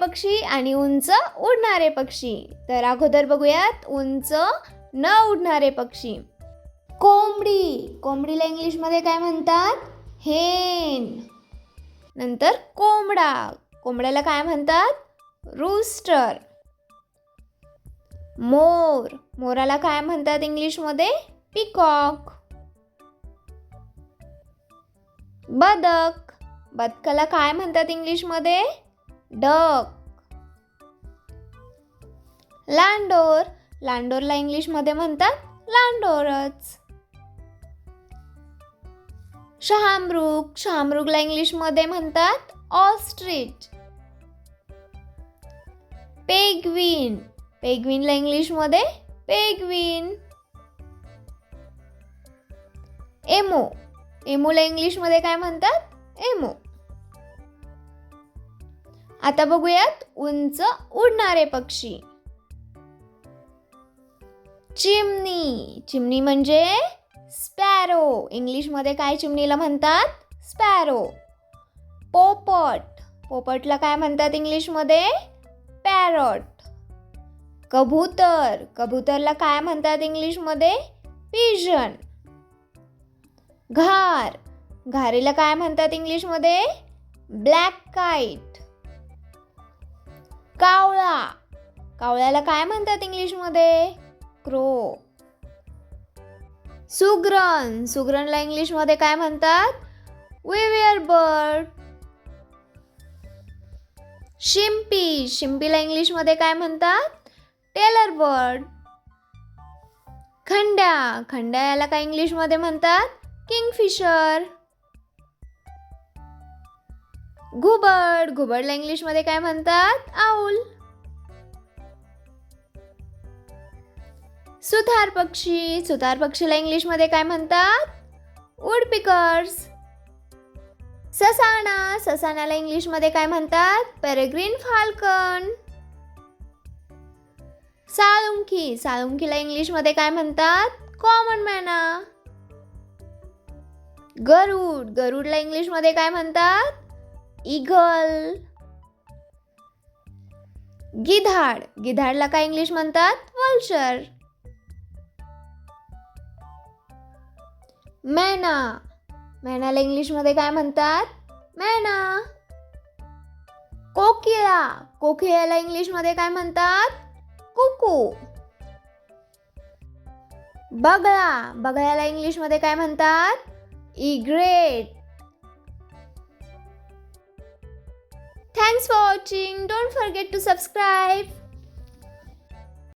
पक्षी आणि उंच उडणारे पक्षी. तर अगोदर बघूयात उंच न उडणारे पक्षी. कोंबडी. कोंबडीला इंग्लिशमध्ये काय म्हणतात? हेन. नंतर कोंबडा. कोंबड्याला काय म्हणतात? रूस्टर मोर. मोराला काय म्हणतात इंग्लिशमध्ये? पिकॉक बदक. बदकाला काय म्हणतात इंग्लिशमध्ये? डक लांडोर. लांडोरला इंग्लिशमध्ये म्हणतात लांडोरच. शहामृग. शहामृगला इंग्लिशमध्ये म्हणतात ऑस्ट्रिच. पेगविन. पेगविनला इंग्लिशमध्ये पेगविन. एमो. एमोला इंग्लिशमध्ये काय म्हणतात? एमो. आता बघूयात उंच उडणारे पक्षी. चिमणी. चिमणी म्हणजे स्पॅरो. इंग्लिशमध्ये काय चिमणीला म्हणतात? स्पॅरो. पोपट. पोपटला काय म्हणतात इंग्लिशमध्ये? पॅरॉट. कबूतर. कबूतरला काय म्हणतात इंग्लिशमध्ये? पिजन. घार. घारीला काय म्हणतात इंग्लिशमध्ये? Black kite. कावळा. कावळ्याला काय म्हणतात इंग्लिशमध्ये? क्रो. सुग्रण सुग्रणला इंग्लिशमध्ये काय म्हणतात? विवियर बर्ड शिंपी शिंपीला इंग्लिशमध्ये काय म्हणतात? टेलर बर्ड खंड्या. खंड्या याला काय इंग्लिशमध्ये म्हणतात? किंगफिशर घुबड घुबडला इंग्लिशमध्ये काय म्हणतात? आऊल सुतार पक्षी. सुतार पक्षीला इंग्लिशमध्ये काय म्हणतात? उडपिकर्स ससाणा. ससाण्याला इंग्लिशमध्ये काय म्हणतात? Peregrine falcon Salunkhe. साळुंखीला इंग्लिशमध्ये काय म्हणतात? कॉमन मॅना गरुड. गरुडला इंग्लिशमध्ये काय म्हणतात? इगल गिधाड. गिधाडला काय इंग्लिश म्हणतात? वल्चर मॅना. मॅनाला इंग्लिशमध्ये काय म्हणतात? मॅना. कोकिळा. कोकिळ्याला इंग्लिशमध्ये काय म्हणतात? कुकू. बगळा. बगळ्याला इंग्लिशमध्ये काय म्हणतात? Egret. Thanks for watching don't forget to subscribe